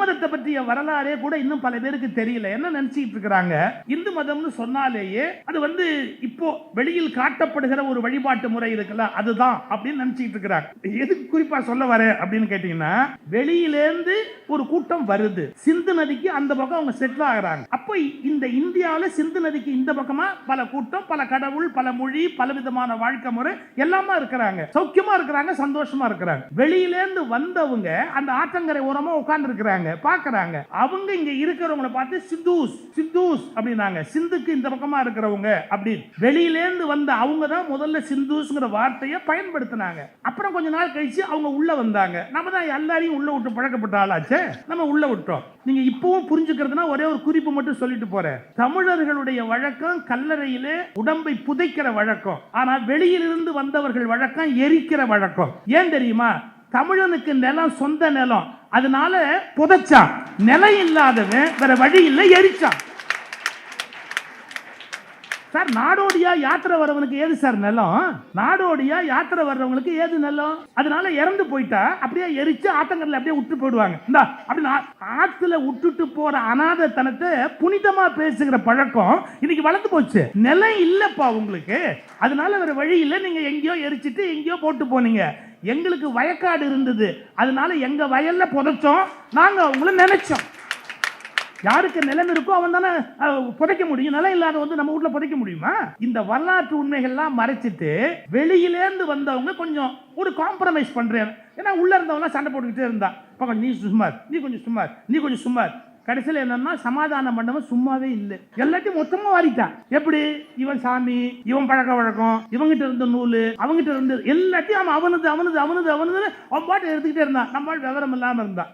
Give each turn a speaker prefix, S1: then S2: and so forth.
S1: மதத்தை பற்றிய வரலாறே கூட இன்னும் பல பேருக்கு தெரியல. என்ன நினைச்சிட்டு இருக்கிறாங்க? இந்து மதம்னு சொன்னாலேயே அது வந்து இப்போ வெளியில் காட்டப்படுகிற ஒரு வழிபாட்டு முறை இருக்குல்ல அதுதான் அப்படின்னு நினைச்சிட்டு இருக்கிறாங்க. எதுக்கு குறிப்பா சொல்ல வர அப்படின்னு கேட்டீங்கன்னா வெளியிலேருந்து ஒரு கூட்டம் வருது. சிந்து நதிக்கு அந்த பக்கம் அவங்க செட்டில் ஆகிறாங்க. அப்போ இந்த இந்தியாவில் சிந்து நதிக்கு இந்த பக்கமா பல கூட்டம் பல கடவுள் பல மொழி பல விதமான வாழ்க்கை முறை எல்லாமா இருக்கிறாங்க. சௌக்கியமா இருக்கிறாங்க சந்தோஷமா இருக்கிறாங்க. வெளியிலேருந்து வந்தவங்க அந்த ஆற்றங்கரை ஓரமா உட்கார்ந்து இருக்கிறாங்க பார்க்குறாங்க அவங்க இங்க இருக்கிறவங்கள பார்த்து சித்தூஸ் சித்தூஸ் அப்படின்னாங்க. சிந்துக்கு இந்த பக்கமா இருக்கிறவங்க அப்படி வெளியிலேருந்து வந்த அவங்க தான் முதல்ல சிந்துஸ்ங்கிற வார்த்தையை பயன்படுத்தினாங்க. அப்புறம் கொஞ்ச நாள் கழிச்சு அவங்க உள்ள வந்தாங்க. நம்ம தான் எல்லாரையும் உள்ள விட்டு பழக்கப்பட்ட ஆளாச்சே. நம்ம உள்ளே விட்டோம். நீங்க இப்போவும் புரிஞ்சுக்கிறதுனா ஒரே ஒரு குறிப்பு மட்டும் சொல்லிட்டு போகிறேன் தமிழர்களுடைய வழக்கம் கல்லறையிலே உடம்பை புதைக்கிற வழக்கம். ஆனா வெளியிலிருந்து வந்தவர்கள் வழக்கம் எரிக்கிற வழக்கம். ஏன் தெரியுமா? தமிழனுக்கு நிலம் சொந்த நிலம். அதனால புதைச்சான் நிலம் இல்லாதவன் வேற வழி இல்லை எரிச்சான். சார் நாடோடியா யாத்திரை வரவனுக்கு ஏது சார் நிலம்? நாடோடியா யாத்திரை வர்றவங்களுக்கு ஏது நிலம்? அதனால இறந்து போயிட்டா அப்படியே எரிச்சு ஆத்தங்கரில் அப்படியே விட்டு போயிடுவாங்க. இந்தா அப்படி ஆத்துல விட்டுட்டு போற அனாதைத்தனத்தை புனிதமா பேசுகிற பழக்கம் இன்னைக்கு வளர்ந்து போச்சு. நிலம் இல்லப்பா உங்களுக்கு. அதனால வேற வழி இல்லை. நீங்க எங்கேயோ எரிச்சிட்டு எங்கேயோ போட்டு போனீங்க. எங்களுக்கு வயக்காடு இருந்தது. அதனால எங்க வயல்ல புதைச்சோம். நாங்க அவங்கள நினைச்சோம். யாருக்கு நிலம் இருக்கோ அவன் தானே புதைக்க முடியும். நிலம் இல்லாத வந்து நம்ம வீட்ல புதைக்க முடியுமா? இந்த வரலாற்று உண்மைகள்லாம் மறைச்சிட்டு வெளியிலேருந்து வந்தவங்க கொஞ்சம் ஒரு காம்ப்ரமைஸ் பண்றேன். ஏன்னா உள்ள இருந்தவங்க சண்டை போட்டுக்கிட்டே இருந்தா பக்கம் நீ சுமார் நீ கொஞ்சம் சுமார் நீ கொஞ்சம் சுமார் கடைசியில் என்னன்னா சமாதான மண்டபம் சும்மாவே இல்லை. எல்லாத்தையும் மொத்தமா வாரிட்டான். எப்படி? இவன் சாமி இவன் பழக்க வழக்கம் இவங்கிட்ட இருந்த நூல் அவங்ககிட்ட இருந்து எல்லாத்தையும் அவன் அவனது அவனது அவனது அவனது அவன் பாட்டு எடுத்துக்கிட்டே இருந்தான். நம்ம விவரம் இல்லாமல் இருந்தான்.